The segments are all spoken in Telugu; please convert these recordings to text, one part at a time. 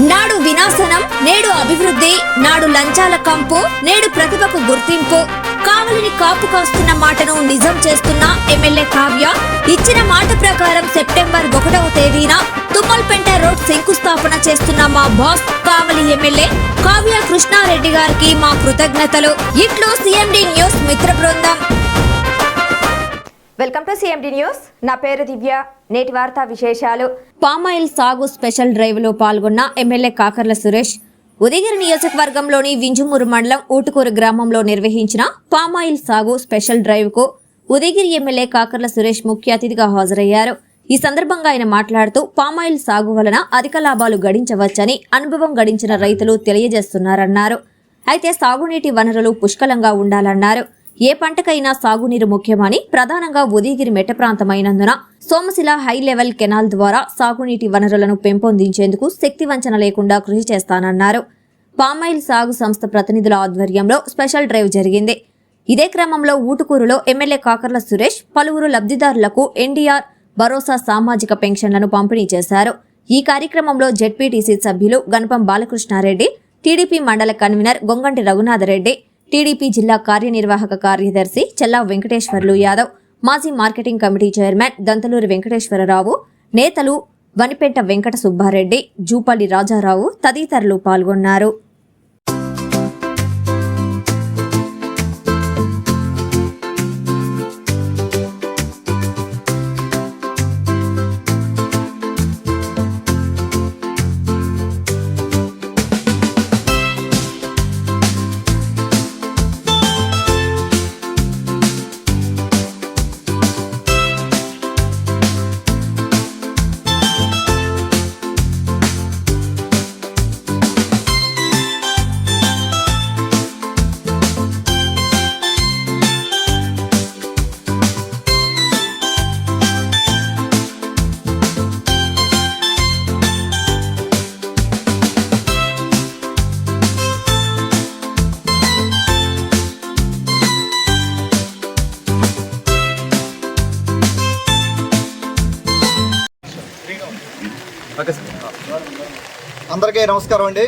నాడు వినాశనం నేడు అభివృద్ధి నాడు లంచాల కంపు నేడు ప్రతిభకు గుర్తింపు. కావలిని కాపు కాస్తున్న మాటను నిజం చేస్తున్న ఎమ్మెల్యే కావ్య ఇచ్చిన మాట ప్రకారం సెప్టెంబర్ ఒకటవ తేదీన తుమ్మల్పేట రోడ్ శంకుస్థాపన చేస్తున్న మా బాస్ కావలి ఎమ్మెల్యే కావ్య కృష్ణారెడ్డి గారికి మా కృతజ్ఞతలు. ఇట్లు సిఎండి న్యూస్ మిత్ర బృందం. వెల్కమ్ టు సిఎండి న్యూస్ నా పేరు దివ్య. నేటి వార్తా విశేషాలు. పామాయిల్ సాగు స్పెషల్ డ్రైవ్లో పాల్గొన్న ఎమ్మెల్యే కాకర్ల సురేష్ ఉదయగిరి నియోజకవర్గంలోని వింజుమూరు మండలం ఊటుకూరు గ్రామంలో నిర్వహించిన పామాయిల్ సాగు స్పెషల్ డ్రైవ్కు ఉదయగిరి ఎమ్మెల్యే కాకర్ల సురేష్ ముఖ్య అతిథిగా హాజరయ్యారు. ఈ సందర్భంగా ఆయన మాట్లాడుతూ పామాయిల్ సాగు వలన అధిక లాభాలు గడించవచ్చని అనుభవం గడించిన రైతులు తెలియజేస్తున్నారన్నారు. అయితే సాగునీటి వనరులు పుష్కలంగా ఉండాలన్నారు. ఏ పంటకైనా సాగునీరు ముఖ్యమని ప్రధానంగా ఉదయగిరి మెట్ట ప్రాంతమైనందున సోమశిల హై లెవెల్ కెనాల్ ద్వారా సాగునీటి వనరులను పెంపొందించేందుకు శక్తి వంచన లేకుండా కృషి చేస్తానన్నారు. పామాయిల్ సాగు సంస్థ ప్రతినిధుల ఆధ్వర్యంలో స్పెషల్ డ్రైవ్ జరిగింది. ఇదే క్రమంలో ఊటుకూరులో ఎమ్మెల్యే కాకర్ల సురేష్ పలువురు లబ్ధిదారులకు ఎన్డీఆర్ భరోసా సామాజిక పెన్షన్లను పంపిణీ చేశారు. ఈ కార్యక్రమంలో జెడ్పీటీసీ సభ్యులు Ganapam Balakrishnareddy TDP mandal convener Gonganti Raghunathareddy TDP జిల్లా కార్యనిర్వాహక కార్యదర్శి చెల్లా వెంకటేశ్వర్లు యాదవ్ మాజీ marketing committee chairman Dantaluri Venkateswararao నేతలు వనిపెంట వెంకట సుబ్బారెడ్డి జూపల్లి రాజారావు తదితరులు పాల్గొన్నారు. అందరికీ నమస్కారం అండి.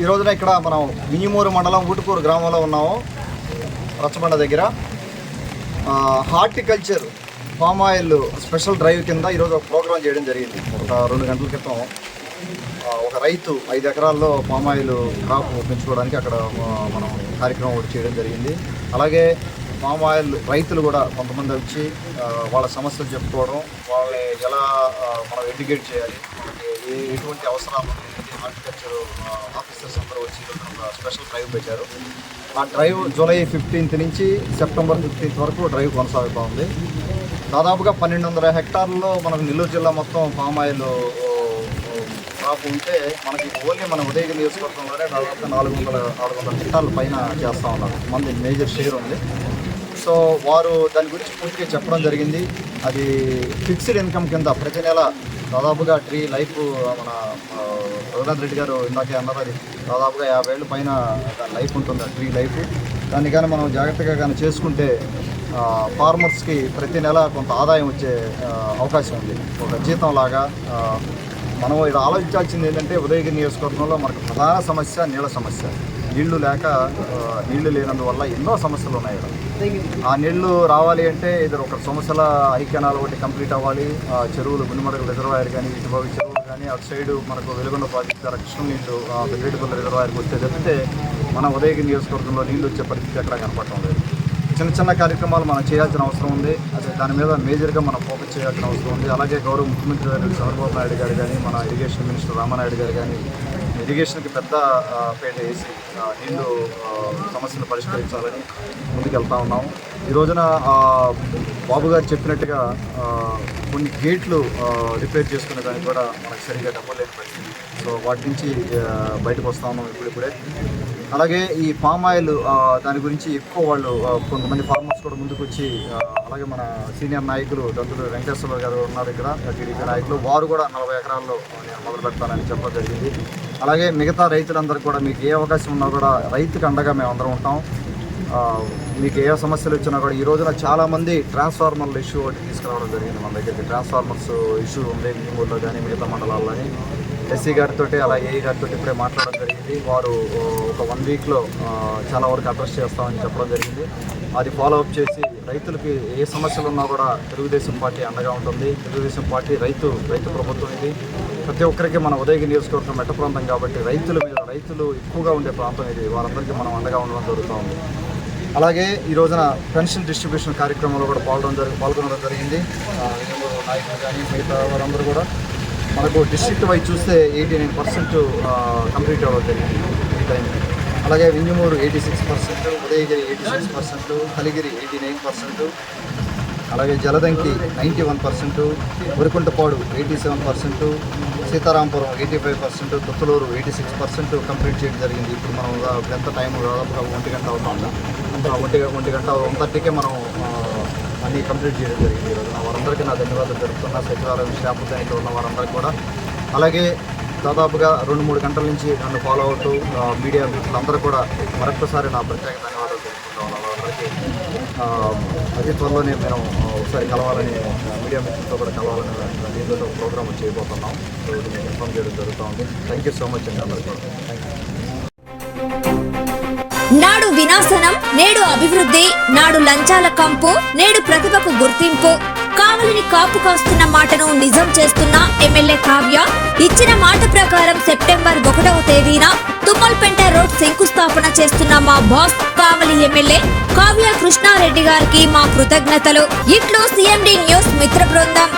ఈ రోజున ఇక్కడ మనం మినిమూరు మండలం ఊటుకూరు గ్రామంలో ఉన్నాము. రచ్చబండ దగ్గర. Horticulture palm oil special drive కింద ఈరోజు ఒక ప్రోగ్రాం చేయడం జరిగింది. ఒక రెండు గంటల క్రితం ఒక రైతు ఐదు ఎకరాల్లో పామ్ ఆయిల్ క్రాప్ పెంచుకోవడానికి అక్కడ మనం కార్యక్రమం ఒకటి చేయడం జరిగింది. అలాగే పామ్ ఆయిల్ రైతులు కూడా కొంతమంది వచ్చి వాళ్ళ సమస్యలు చెప్పుకోవడం వాళ్ళని ఎలా మనం ఎడ్యుకేట్ చేయాలి ఏ ఎటువంటి అవసరాలు ఉన్నాయి? హార్టికల్చర్ ఆఫీసర్స్ అందరూ వచ్చి ఒక స్పెషల్ డ్రైవ్ పెట్టారు. ఆ డ్రైవ్ జూలై ఫిఫ్టీన్త్ నుంచి సెప్టెంబర్ ఫిఫ్టీన్త్ వరకు డ్రైవ్ కొనసాగుతూ ఉంది దాదాపుగా పన్నెండు వందల హెక్టార్లలో మనకు నెల్లూరు జిల్లా మొత్తం పామ్ ఆయిల్ క్రాప్ ఉంటే మనకి ఓన్లీ మన ఉదయం నియోజకవర్గంలోనే దాదాపు నాలుగు వందల నాలుగు వందల హెక్టార్ల పైన చేస్తూ ఉన్నారు. మంది మేజర్ షేర్ ఉంది. సో వారు దాని గురించి పూర్తిగా చెప్పడం జరిగింది. అది ఫిక్స్డ్ ఇన్కమ్ కింద ప్రతి నెల దాదాపుగా ట్రీ లైఫ్ మన రఘునాథ్ రెడ్డి గారు ఇందాకే అన్నారు అది దాదాపుగా యాభై ఏళ్ళ పైన దాని లైఫ్ ఉంటుంది ఆ ట్రీ లైఫ్. దాన్ని కానీ మనం జాగ్రత్తగా కానీ చేసుకుంటే ఫార్మర్స్కి ప్రతి నెల కొంత ఆదాయం వచ్చే అవకాశం ఉంది. ఒక జీతం లాగా మనం ఇది ఆలోచించాల్సింది ఏంటంటే ఉదయగిరి నియోజకవర్గంలో మనకు ప్రధాన సమస్య నీళ్ళ సమస్య. నీళ్ళు లేక నీళ్ళు లేనందువల్ల ఎన్నో సమస్యలు ఉన్నాయి ఆ నీళ్ళు రావాలి అంటే ఇద్దరు ఒక సమస్యల ఐక్యనాలు ఒకటి కంప్లీట్ అవ్వాలి. ఆ చెరువులు గుండమడుగు రిజర్వాయర్ కానీ ఇటుబావి చెరువులు కానీ అటు సైడ్ మనకు వెలుగొండ ప్రాజెక్ట్ ద్వారా కృష్ణ నీళ్ళు పెద్దపల్లి రిజర్వాయర్కి వస్తే తప్పితే మన ఉదయగిరి నియోజకవర్గంలో నీళ్ళు వచ్చే పరిస్థితి ఎక్కడా కనపడటం లేదు. చిన్న చిన్న కార్యక్రమాలు మనం చేయాల్సిన అవసరం ఉంది. అదే దాని మీద మేజర్గా మనం ఫోకస్ చేయాల్సిన అవసరం ఉంది. అలాగే గౌరవ ముఖ్యమంత్రి గారు చంద్రబాబు నాయుడు గారు కానీ మన ఇరిగేషన్ మినిస్టర్ రామానాయుడు గారు కానీ ఇరిగేషన్కి పెద్ద పేట వేసి నీళ్ళు సమస్యలు పరిష్కరించాలని ముందుకెళ్తా ఉన్నాము. ఈ రోజున బాబు గారు చెప్పినట్టుగా కొన్ని గేట్లు రిపేర్ చేసుకునే దానికి కూడా మనకు సరిగ్గా డబ్బులు లేని పరిస్థితి. సో వాటి నుంచి బయటకు వస్తా ఉన్నాం ఇప్పుడిప్పుడే అలాగే ఈ పామ్ ఆయిల్ దాని గురించి ఎక్కువ వాళ్ళు కొంతమంది ఫార్మర్స్ కూడా ముందుకు వచ్చి అలాగే మన సీనియర్ నాయకులు దంతులు వెంకటేశ్వర గారు ఉన్నారు ఇక్కడ టీడీపీ నాయకులు. వారు కూడా నలభై ఎకరాల్లో నేను మొదలు పెడతానని చెప్పడం జరిగింది. అలాగే మిగతా రైతులందరూ కూడా మీకు ఏ అవకాశం ఉన్నా కూడా రైతుకు అండగా మేము అందరం ఉంటాం. మీకు ఏ సమస్యలు వచ్చినా కూడా ఈ రోజున చాలామంది ట్రాన్స్ఫార్మర్ల ఇష్యూ ఒకటి తీసుకురావడం జరిగింది మన దగ్గరికి. ట్రాన్స్ఫార్మర్స్ ఇష్యూ ఉంది మినిమూరులో కానీ మిగతా మండలాల్లో కానీ. ఎస్సీ గారితో అలా ఏఈ గారితో ఇప్పుడే మాట్లాడడం జరిగింది. వారు ఒక వన్ వీక్లో చాలా వరకు అడ్రస్ చేస్తామని చెప్పడం జరిగింది. అది ఫాలో అప్ చేసి రైతులకి ఏ సమస్యలు ఉన్నా కూడా తెలుగుదేశం పార్టీ అండగా ఉంటుంది. తెలుగుదేశం పార్టీ రైతు రైతు ప్రభుత్వం ఇది. ప్రతి ఒక్కరికి మన ఉదయగిరి నియోజకవర్గం మెట్ట ప్రాంతం కాబట్టి రైతుల మీద రైతులు ఎక్కువగా ఉండే ప్రాంతం ఇది. వారందరికీ మనం అండగా ఉండడం జరుగుతూ ఉంది. అలాగే ఈ రోజున పెన్షన్ డిస్ట్రిబ్యూషన్ కార్యక్రమంలో కూడా పాల్గొనడం జరిగి పాల్గొనడం జరిగింది. నాయకులు కానీ మిగతా వారందరూ కూడా మనకు డిస్ట్రిక్ట్ వైజ్ చూస్తే ఎయిటీ నైన్ పర్సెంట్ కంప్లీట్ అవ్వడం జరిగింది ఈ టైం అలాగే Vinjamuru eighty six percent Udayagiri eighty six percent Kaligiri eighty nine percent అలాగే Jaladanki ninety one percent Urikuntapadu eighty seven percent Sitarampuram eighty five percent Tuttaluru eighty six percent complete చేయడం జరిగింది. ఇప్పుడు మనం ఎంత టైం దాదాపుగా ఒంటి గంట అవుతుంది. అంత ఒంటి ఒంటి గంట వన్ థర్టీకే మనం అన్ని కంప్లీట్ చేయడం జరిగింది ఈరోజు వారందరికీ నా ధన్యవాదాలు జరుపుతున్నా సచివాలయం స్టాఫ్ దాంట్లో ఉన్న వారందరికీ కూడా. అలాగే దాదాపుగా రెండు మూడు గంటల నుంచి నన్ను ఫాలో అవుతూ మీడియా మిత్రులందరూ కూడా మరొకసారి నా ప్రత్యేక ధన్యవాదాలు తెలుపుకుంటాను వాళ్ళందరికీ అతి త్వరలోనే మేము ఒకసారి కలవాలని మీడియా మిత్రులతో కూడా కలవాలని దీంతో ప్రోగ్రామ్ చేయబోతున్నాం. ఇన్ఫామ్ చేయడం జరుగుతూ ఉంది థ్యాంక్ యూ సో మచ్ అండి అందరికీ. థ్యాంక్ యూ నాడు వినాశనం నేడు అభివృద్ధి నాడు లంచాల కంపు నేడు ప్రతిభకు గుర్తింపు. కావలిని కాపు కాస్తున్న మాటను నిజం చేస్తున్న ఎమ్మెల్యే కావ్య ఇచ్చిన మాట ప్రకారం సెప్టెంబర్ ఒకటవ తేదీన తుమ్మల్పేట రోడ్ శంకుస్థాపన చేస్తున్న మా బాస్ కావలి ఎమ్మెల్యే కావ్య కృష్ణారెడ్డి గారికి మా కృతజ్ఞతలు. ఇట్లు సిఎండి న్యూస్ మిత్ర బృందం.